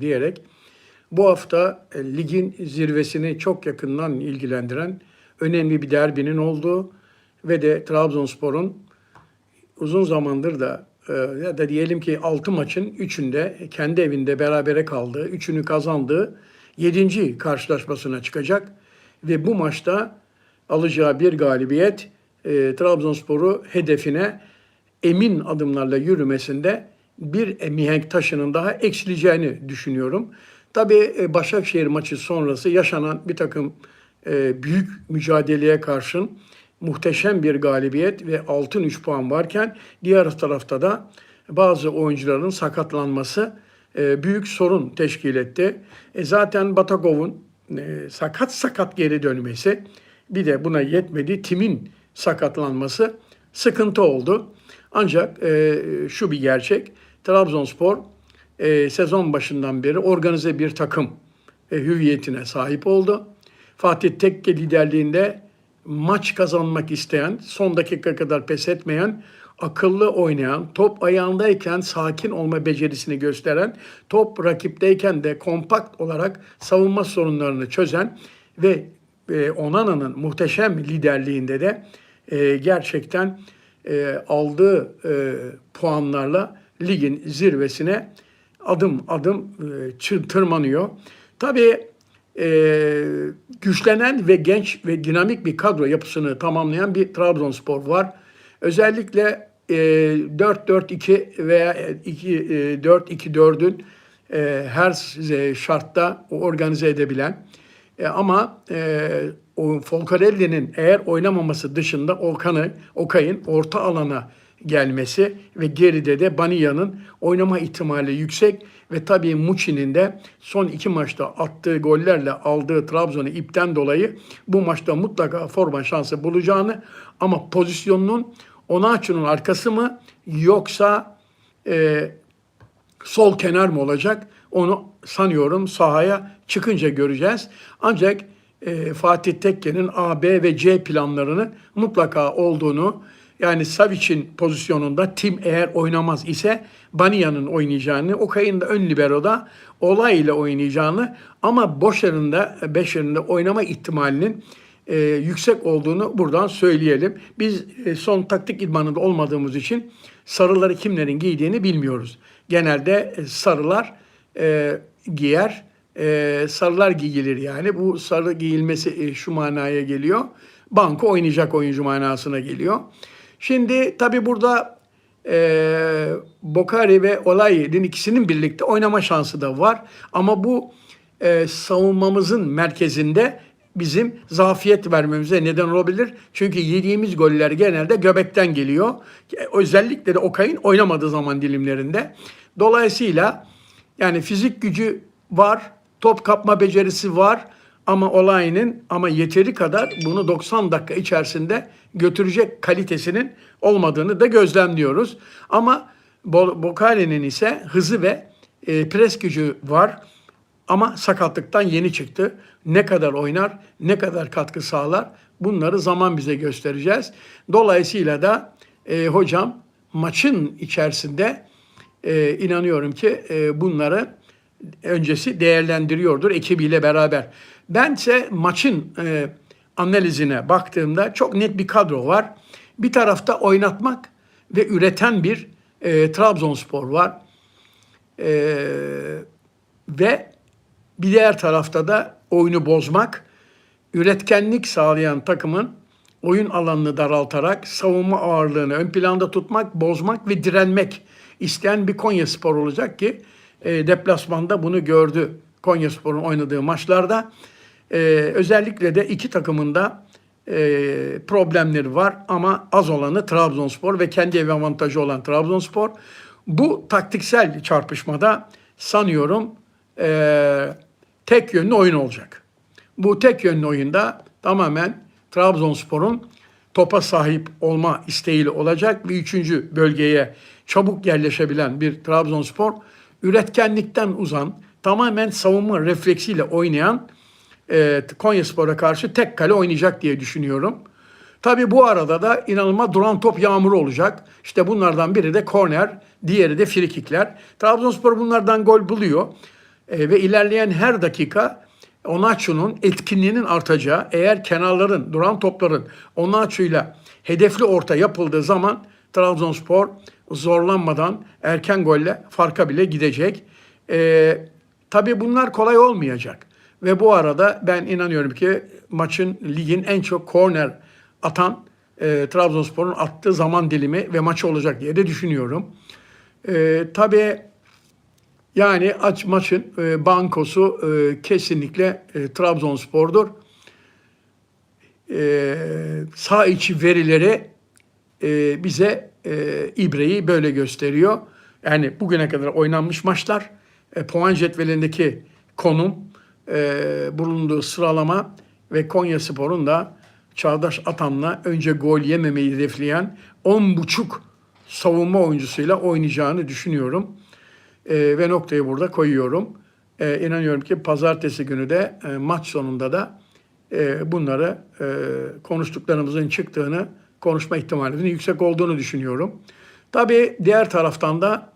diyerek bu hafta e, ligin zirvesini çok yakından ilgilendiren önemli bir derbinin olduğu ve de Trabzonspor'un uzun zamandır da e, ya da diyelim ki 6 maçın 3'ünde kendi evinde berabere kaldığı, 3'ünü kazandığı 7. karşılaşmasına çıkacak ve bu maçta alacağı bir galibiyet e, Trabzonspor'u hedefine emin adımlarla yürümesinde bir mihenk taşının daha eksileceğini düşünüyorum. Tabii e, Başakşehir maçı sonrası yaşanan bir takım e, büyük mücadeleye karşın muhteşem bir galibiyet ve altın 3 puan varken diğer tarafta da bazı oyuncuların sakatlanması e, büyük sorun teşkil etti. E, zaten Batakov'un e, sakat sakat geri dönmesi bir de buna yetmedi Tim'in sakatlanması sıkıntı oldu. Ancak e, şu bir gerçek Trabzonspor e, sezon başından beri organize bir takım e, hüviyetine sahip oldu. Fatih Tekke liderliğinde maç kazanmak isteyen, son dakika kadar pes etmeyen, akıllı oynayan, top ayağındayken sakin olma becerisini gösteren, top rakipteyken de kompakt olarak savunma sorunlarını çözen ve e, Onana'nın muhteşem liderliğinde de e, gerçekten e, aldığı e, puanlarla ligin zirvesine adım adım e, tırmanıyor. Tabii e, güçlenen ve genç ve dinamik bir kadro yapısını tamamlayan bir Trabzonspor var. Özellikle e, 4-4-2 veya 2 e, 4-2-4'ün e, her e, şartta organize edebilen e, ama e, o Folcarelli'nin eğer oynamaması dışında Okan'ı, Okay'ın orta alana gelmesi ve geride de Baniya'nın oynama ihtimali yüksek ve tabii Muçi'nin de son iki maçta attığı gollerle aldığı Trabzon'u ipten dolayı bu maçta mutlaka forma şansı bulacağını ama pozisyonunun Onaçu'nun arkası mı yoksa e, sol kenar mı olacak? Onu sanıyorum sahaya çıkınca göreceğiz. Ancak e, Fatih Tekke'nin A, B ve C planlarını mutlaka olduğunu yani Savic'in pozisyonunda Tim eğer oynamaz ise Baniya'nın oynayacağını, Okay'ın da ön libero'da Olay ile oynayacağını ama boş yerinde, beş yerinde oynama ihtimalinin e, yüksek olduğunu buradan söyleyelim. Biz e, son taktik idmanında olmadığımız için sarıları kimlerin giydiğini bilmiyoruz. Genelde e, sarılar e, giyer, e, sarılar giyilir yani. Bu sarı giyilmesi e, şu manaya geliyor. Banko oynayacak oyuncu manasına geliyor. Şimdi tabii burada e, Bokari ve Olay'ın ikisinin birlikte oynama şansı da var. Ama bu e, savunmamızın merkezinde bizim zafiyet vermemize neden olabilir. Çünkü yediğimiz goller genelde göbekten geliyor. Özellikle de Okay'ın oynamadığı zaman dilimlerinde. Dolayısıyla yani fizik gücü var, top kapma becerisi var ama olayının ama yeteri kadar bunu 90 dakika içerisinde götürecek kalitesinin olmadığını da gözlemliyoruz. Ama Bo- Bokale'nin ise hızı ve e, pres gücü var. Ama sakatlıktan yeni çıktı. Ne kadar oynar, ne kadar katkı sağlar bunları zaman bize göstereceğiz. Dolayısıyla da e, hocam maçın içerisinde e, inanıyorum ki e, bunları öncesi değerlendiriyordur ekibiyle beraber. Bense maçın e, analizine baktığımda çok net bir kadro var. Bir tarafta oynatmak ve üreten bir e, Trabzonspor var. E, ve bir diğer tarafta da oyunu bozmak, üretkenlik sağlayan takımın oyun alanını daraltarak savunma ağırlığını ön planda tutmak, bozmak ve direnmek isteyen bir Konya Spor olacak ki e, deplasmanda bunu gördü Konya Spor'un oynadığı maçlarda. E, özellikle de iki takımın da e, problemleri var ama az olanı Trabzonspor ve kendi ev avantajı olan Trabzonspor. Bu taktiksel çarpışmada sanıyorum e, tek yönlü oyun olacak. Bu tek yönlü oyunda tamamen Trabzonspor'un topa sahip olma isteğiyle olacak ve üçüncü bölgeye çabuk yerleşebilen bir Trabzonspor üretkenlikten uzan tamamen savunma refleksiyle oynayan e, Konyaspor'a karşı tek kale oynayacak diye düşünüyorum. Tabii bu arada da inanılmaz duran top yağmuru olacak. İşte bunlardan biri de korner, diğeri de frikikler. Trabzonspor bunlardan gol buluyor. E, ve ilerleyen her dakika Onaçu'nun etkinliğinin artacağı, eğer kenarların, duran topların Onaçu'yla hedefli orta yapıldığı zaman Trabzonspor zorlanmadan erken golle farka bile gidecek. E, tabii bunlar kolay olmayacak. Ve bu arada ben inanıyorum ki maçın ligin en çok korner atan e, Trabzonspor'un attığı zaman dilimi ve maçı olacak diye de düşünüyorum. E, tabii yani aç maçın e, bankosu e, kesinlikle e, Trabzonspor'dur. E, sağ içi verileri e, bize e, ibreyi böyle gösteriyor. Yani bugüne kadar oynanmış maçlar, e, puan cetvelindeki konum, e, bulunduğu sıralama ve Konya Spor'un da Çağdaş Atan'la önce gol yememeyi hedefleyen 10.5 savunma oyuncusuyla oynayacağını düşünüyorum. E, ve noktayı burada koyuyorum. E, inanıyorum ki pazartesi günü de e, maç sonunda da e, bunları e, konuştuklarımızın çıktığını konuşma ihtimalinin yüksek olduğunu düşünüyorum. Tabii diğer taraftan da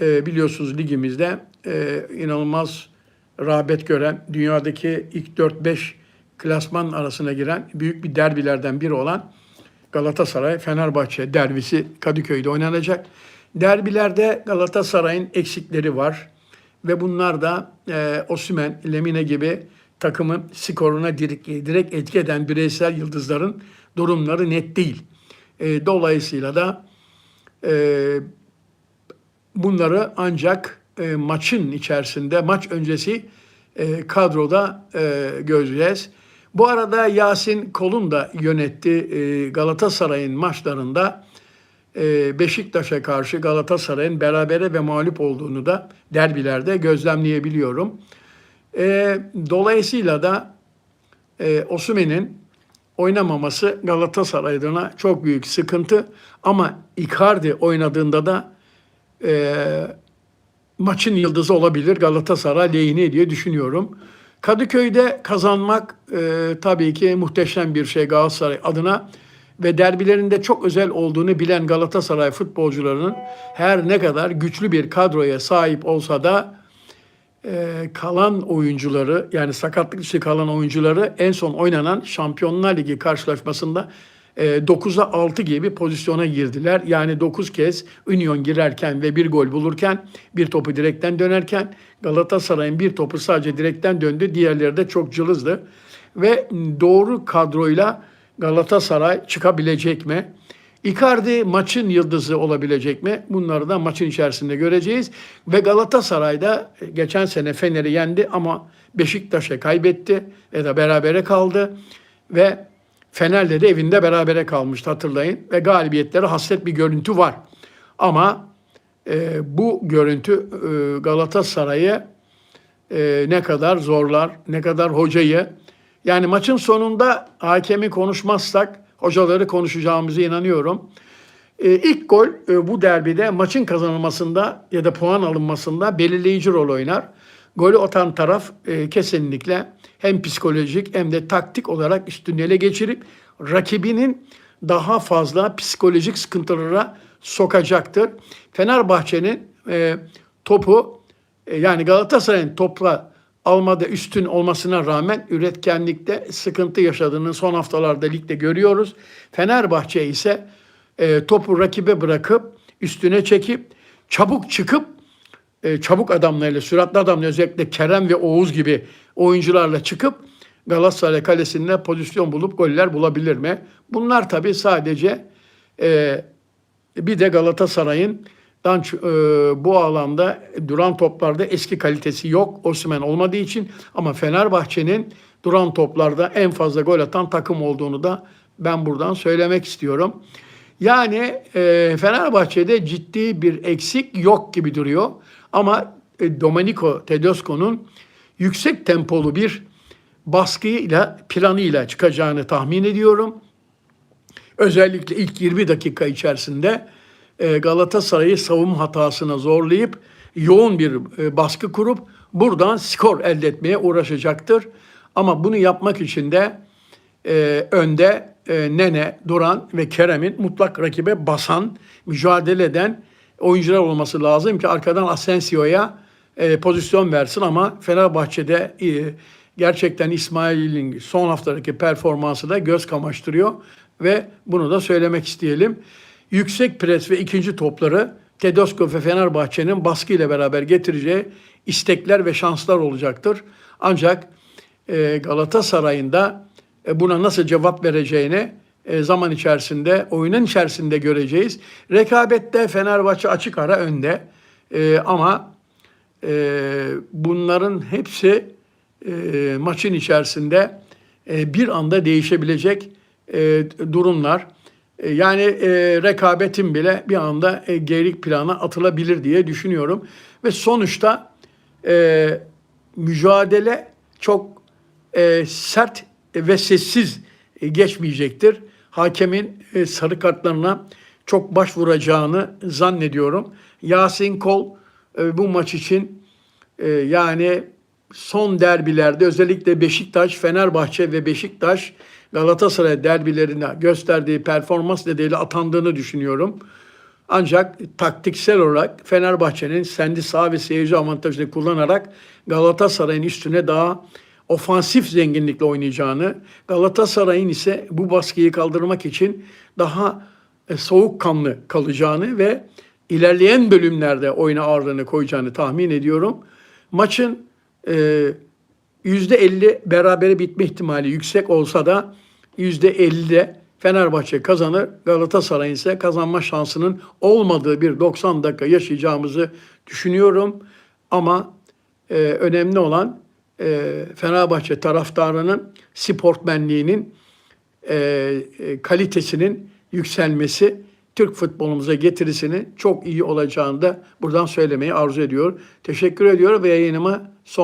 e, biliyorsunuz ligimizde e, inanılmaz rağbet gören, dünyadaki ilk 4-5 klasman arasına giren büyük bir derbilerden biri olan Galatasaray-Fenerbahçe derbisi Kadıköy'de oynanacak. Derbilerde Galatasaray'ın eksikleri var ve bunlar da e, Osimhen, Lemine gibi takımın skoruna direkt, direkt etki eden bireysel yıldızların durumları net değil. E, dolayısıyla da e, bunları ancak e, maçın içerisinde, maç öncesi e, kadroda e, göreceğiz. Bu arada Yasin Kol'un da yönetti e, Galatasaray'ın maçlarında e, Beşiktaş'a karşı Galatasaray'ın berabere ve mağlup olduğunu da derbilerde gözlemleyebiliyorum. E, dolayısıyla da e, Osimhen'in oynamaması Galatasaray adına çok büyük sıkıntı. Ama Icardi oynadığında da e, maçın yıldızı olabilir Galatasaray lehine diye düşünüyorum. Kadıköy'de kazanmak e, tabii ki muhteşem bir şey Galatasaray adına ve derbilerinde çok özel olduğunu bilen Galatasaray futbolcularının her ne kadar güçlü bir kadroya sahip olsa da e, kalan oyuncuları yani sakatlık dışı kalan oyuncuları en son oynanan Şampiyonlar Ligi karşılaşmasında 9'a 6 gibi pozisyona girdiler. Yani 9 kez Union girerken ve bir gol bulurken bir topu direkten dönerken Galatasaray'ın bir topu sadece direkten döndü. Diğerleri de çok cılızdı. Ve doğru kadroyla Galatasaray çıkabilecek mi? Icardi maçın yıldızı olabilecek mi? Bunları da maçın içerisinde göreceğiz. Ve Galatasaray'da geçen sene Fener'i yendi ama Beşiktaş'a kaybetti ya da berabere kaldı. Ve Fener'le de evinde berabere kalmıştı hatırlayın. Ve galibiyetleri hasret bir görüntü var. Ama e, bu görüntü e, Galatasaray'ı e, ne kadar zorlar, ne kadar hocayı. Yani maçın sonunda hakemi konuşmazsak hocaları konuşacağımıza inanıyorum. E, ilk gol e, bu derbide maçın kazanılmasında ya da puan alınmasında belirleyici rol oynar. Golü atan taraf e, kesinlikle hem psikolojik hem de taktik olarak üstünlüğü ele geçirip rakibinin daha fazla psikolojik sıkıntılara sokacaktır. Fenerbahçe'nin e, topu e, yani Galatasaray'ın topla almada üstün olmasına rağmen üretkenlikte sıkıntı yaşadığını son haftalarda ligde görüyoruz. Fenerbahçe ise e, topu rakibe bırakıp üstüne çekip çabuk çıkıp e, çabuk adamlarıyla, süratli adamlarla özellikle Kerem ve Oğuz gibi oyuncularla çıkıp Galatasaray kalesinde pozisyon bulup goller bulabilir mi? Bunlar tabii sadece e, bir de Galatasaray'ın e, bu alanda duran toplarda eski kalitesi yok. Osimhen olmadığı için ama Fenerbahçe'nin duran toplarda en fazla gol atan takım olduğunu da ben buradan söylemek istiyorum. Yani e, Fenerbahçe'de ciddi bir eksik yok gibi duruyor. Ama e, Domenico Tedesco'nun yüksek tempolu bir baskıyla, planıyla çıkacağını tahmin ediyorum. Özellikle ilk 20 dakika içerisinde e, Galatasaray'ı savunma hatasına zorlayıp yoğun bir e, baskı kurup buradan skor elde etmeye uğraşacaktır. Ama bunu yapmak için de e, önde Nene, Duran ve Kerem'in mutlak rakibe basan, mücadele eden oyuncular olması lazım ki arkadan Asensio'ya e, pozisyon versin ama Fenerbahçe'de e, gerçekten İsmail'in son haftadaki performansı da göz kamaştırıyor ve bunu da söylemek isteyelim. Yüksek pres ve ikinci topları Tedesco ve Fenerbahçe'nin baskıyla beraber getireceği istekler ve şanslar olacaktır. Ancak e, Galatasaray'ın da e, buna nasıl cevap vereceğini zaman içerisinde, oyunun içerisinde göreceğiz. Rekabette Fenerbahçe açık ara önde. E, ama e, bunların hepsi e, maçın içerisinde e, bir anda değişebilecek e, durumlar. E, yani e, rekabetin bile bir anda e, gerilik plana atılabilir diye düşünüyorum. Ve sonuçta e, mücadele çok e, sert ve sessiz e, geçmeyecektir. Hakemin e, sarı kartlarına çok başvuracağını zannediyorum. Yasin Kol e, bu maç için e, yani son derbilerde özellikle Beşiktaş, Fenerbahçe ve Beşiktaş Galatasaray derbilerine gösterdiği performans nedeniyle atandığını düşünüyorum. Ancak taktiksel olarak Fenerbahçe'nin kendi sağ ve seyirci avantajını kullanarak Galatasaray'ın üstüne daha ofansif zenginlikle oynayacağını, Galatasaray'ın ise bu baskıyı kaldırmak için daha e, soğukkanlı kalacağını ve ilerleyen bölümlerde oyuna ağırlığını koyacağını tahmin ediyorum. Maçın e, %50 berabere bitme ihtimali yüksek olsa da %50'de Fenerbahçe kazanır. Galatasaray'ın ise kazanma şansının olmadığı bir 90 dakika yaşayacağımızı düşünüyorum. Ama e, önemli olan e, Fenerbahçe taraftarının sportmenliğinin e, e, kalitesinin yükselmesi Türk futbolumuza getirisinin çok iyi olacağını da buradan söylemeyi arzu ediyor. Teşekkür ediyor ve yayınıma son